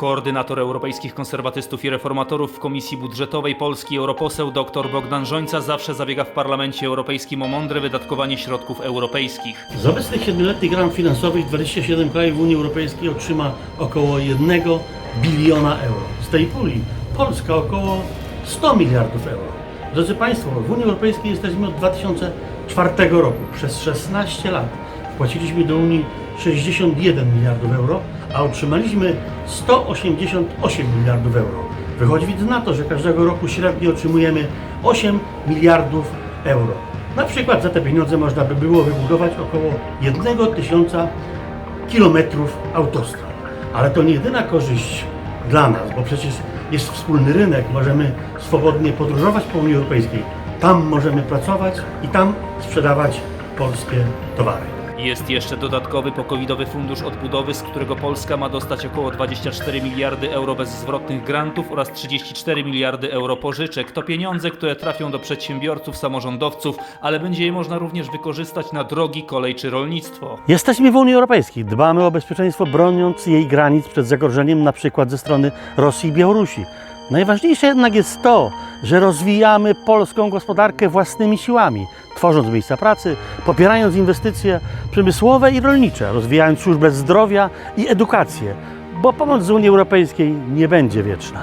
Koordynator Europejskich Konserwatystów i Reformatorów w Komisji Budżetowej Polski europoseł dr Bogdan Żońca zawsze zabiega w Parlamencie Europejskim o mądre wydatkowanie środków europejskich. Z obecnych 7-letnich ram finansowych 27 krajów Unii Europejskiej otrzyma około 1 biliona euro. Z tej puli Polska około 100 miliardów euro. Drodzy Państwo, w Unii Europejskiej jesteśmy od 2004 roku. Przez 16 lat wpłaciliśmy do Unii 61 miliardów euro, a otrzymaliśmy 188 miliardów euro. Wychodzi więc na to, że każdego roku średnio otrzymujemy 8 miliardów euro. Na przykład za te pieniądze można by było wybudować około 1 tysiąca kilometrów autostrad. Ale to nie jedyna korzyść dla nas, bo przecież jest wspólny rynek, możemy swobodnie podróżować po Unii Europejskiej. Tam możemy pracować i tam sprzedawać polskie towary. Jest jeszcze dodatkowy pokowidowy fundusz odbudowy, z którego Polska ma dostać około 24 miliardy euro bezzwrotnych grantów oraz 34 miliardy euro pożyczek. To pieniądze, które trafią do przedsiębiorców, samorządowców, ale będzie je można również wykorzystać na drogi, kolej czy rolnictwo. Jesteśmy w Unii Europejskiej, dbamy o bezpieczeństwo, broniąc jej granic przed zagrożeniem na przykład ze strony Rosji i Białorusi. Najważniejsze jednak jest to, że rozwijamy polską gospodarkę własnymi siłami, tworząc miejsca pracy, popierając inwestycje przemysłowe i rolnicze, rozwijając służbę zdrowia i edukację, bo pomoc z Unii Europejskiej nie będzie wieczna.